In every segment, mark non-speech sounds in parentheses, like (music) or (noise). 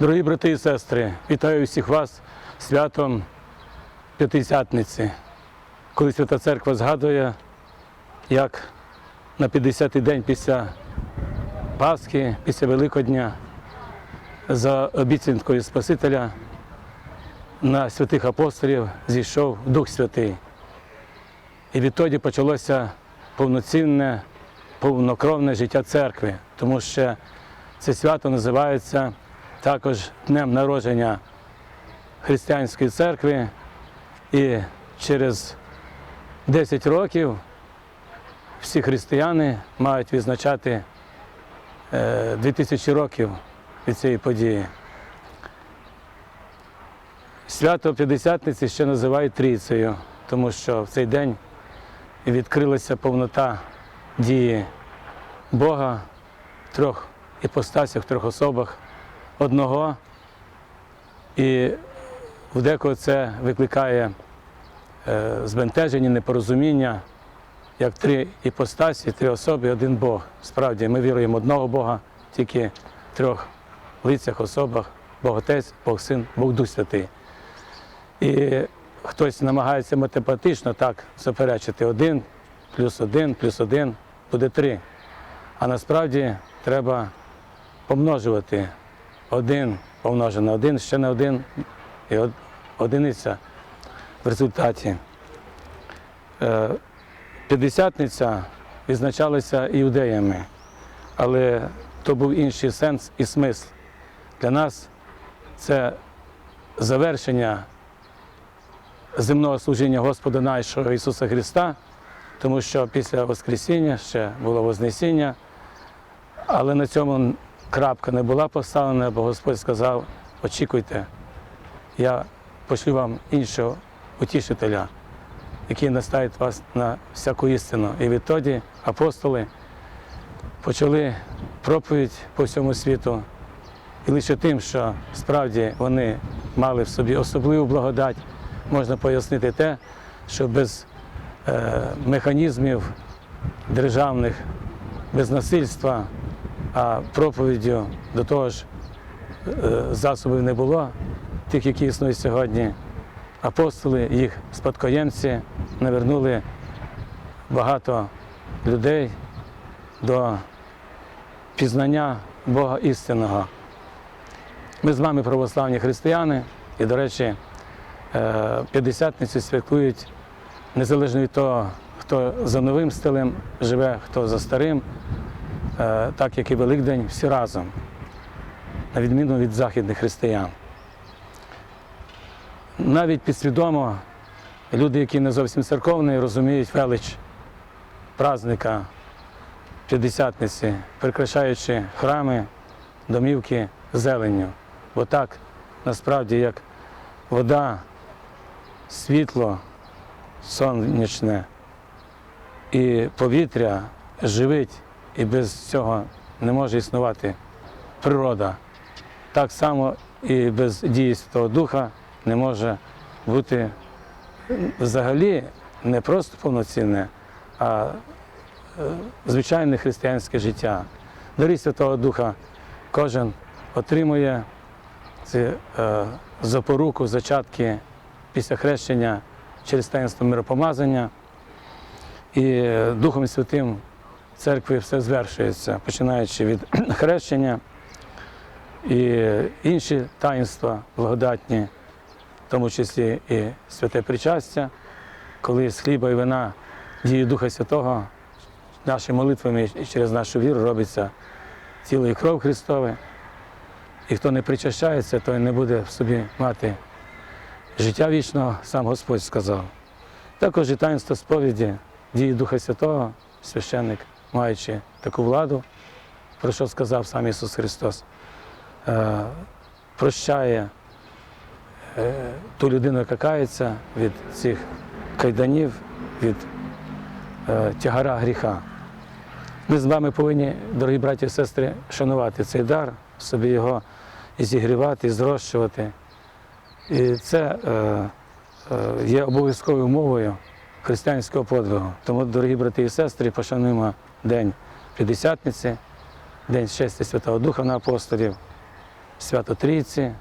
Дорогі брати і сестри, вітаю всіх вас святом П'ятидесятниці, коли Свята Церква згадує, як на 50-й день після Пасхи, після Великодня, за обіцянкою Спасителя на святих апостолів зійшов Дух Святий. І відтоді почалося повноцінне, повнокровне життя церкви, тому що це свято називається також Днем народження християнської церкви. І через 10 років всі християни мають відзначати е, 2000 років від цієї події. Свято П'ятдесятниці ще називають Трійцею, тому що в цей день відкрилася повнота дії Бога в трьох іпостасях, в трьох особах одного. І в декого це викликає е, збентеження, непорозуміння, як три іпостасі, три особи, один Бог. Справді, ми віруємо одного Бога, тільки в трьох лицях, особах, Бог Отець, Бог Син, Бог Дух Святий. І хтось намагається математично так заперечити один плюс один, плюс один буде три. А насправді треба помножувати один помножено на один, ще на один і одиниця в результаті. Е, П'ятдесятниця відзначалася іудеями, але то був інший сенс і смисл. Для нас це завершення земного служіння Господа нашого Ісуса Христа, тому що після Воскресіння ще було Вознесіння, але на цьому крапка не була поставлена, бо Господь сказав, очікуйте, я пошлю вам іншого утішителя, який наставить вас на всяку істину. І відтоді апостоли почали проповідь по всьому світу. І лише тим, що справді вони мали в собі особливу благодать, можна пояснити те, що без е, механізмів державних, без насильства, а проповіддю до того ж е, засобів не було, тих, які існують сьогодні. Апостоли, їх спадкоємці навернули багато людей до пізнання Бога істинного. Ми з вами православні християни, і, до речі, е, п'ятдесятницю святкують незалежно від того, хто за новим стилем живе, хто за старим, так як і Великдень, всі разом, на відміну від західних християн. Навіть підсвідомо люди, які не зовсім церковні, розуміють велич праздника П'ятдесятниці, прикрашаючи храми, домівки зеленню. Бо так насправді як вода, світло сонячне і повітря живить, і без цього не може існувати природа. Так само і без дії Святого Духа не може бути взагалі не просто повноцінне, а е, звичайне християнське життя. Дарі Святого Духа кожен отримує ці е, запоруку, зачатки після хрещення через таїнство миропомазання. І Духом Святим в церкві все звершується, починаючи від (clears throat) хрещення і інші таїнства благодатні, в тому числі і святе причастя, коли з хліба і вина дії Духа Святого нашими молитвами і через нашу віру робиться тіло і кров Христове. І хто не причащається, той не буде в собі мати життя вічного, сам Господь сказав. Також і таїнство сповіді, дії Духа Святого, священник, маючи таку владу, про що сказав сам Ісус Христос, е, прощає е, ту людину, яка кається від цих кайданів, від е, тягара гріха. Ми з вами повинні, дорогі браті і сестри, шанувати цей дар, собі його зігрівати, зрощувати. І це є обов'язковою умовою християнського подвигу. Тому, дорогі брати і сестри, пошануємо День П'ятдесятниці, День щастя Святого Духа на апостолів. свято Трійці.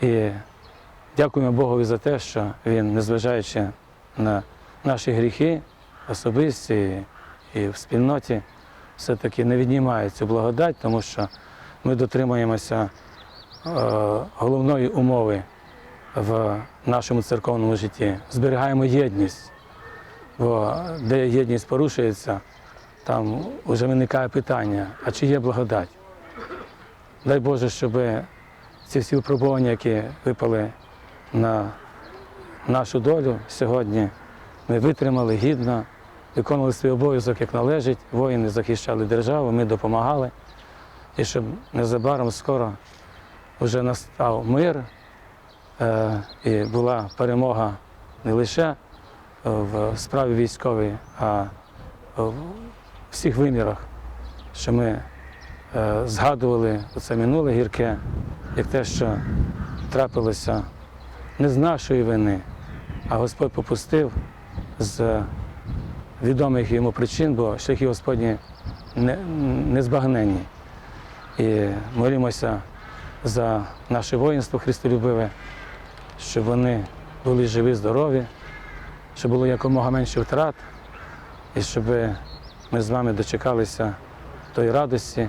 І дякуємо Богові за те, що Він, незважаючи на наші гріхи, особисті і в спільноті, все-таки не віднімає цю благодать, тому що ми дотримуємося е, головної умови в нашому церковному житті. Зберігаємо єдність. Бо де єдність порушується, там вже виникає питання, а чи є благодать? Дай Боже, щоб ці всі випробування, які випали на нашу долю сьогодні, ми витримали гідно, виконували свій обов'язок як належить, воїни захищали державу, ми допомагали. І щоб незабаром скоро вже настав мир е, і була перемога не лише в справі військовій, а в всіх вимірах, що ми е, згадували це минуле гірке, як те, що трапилося не з нашої вини, а Господь попустив з відомих йому причин, бо шляхи Господні не, не збагненні. І молимося за наше воїнство Христолюбиве, щоб вони були живі, здорові, щоб було якомога менше втрат, і щоб ми з вами дочекалися тої радості,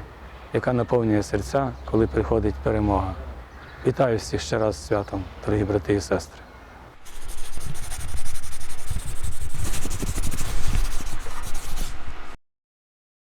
яка наповнює серця, коли приходить перемога. Вітаю всіх ще раз з святом, дорогі брати і сестри.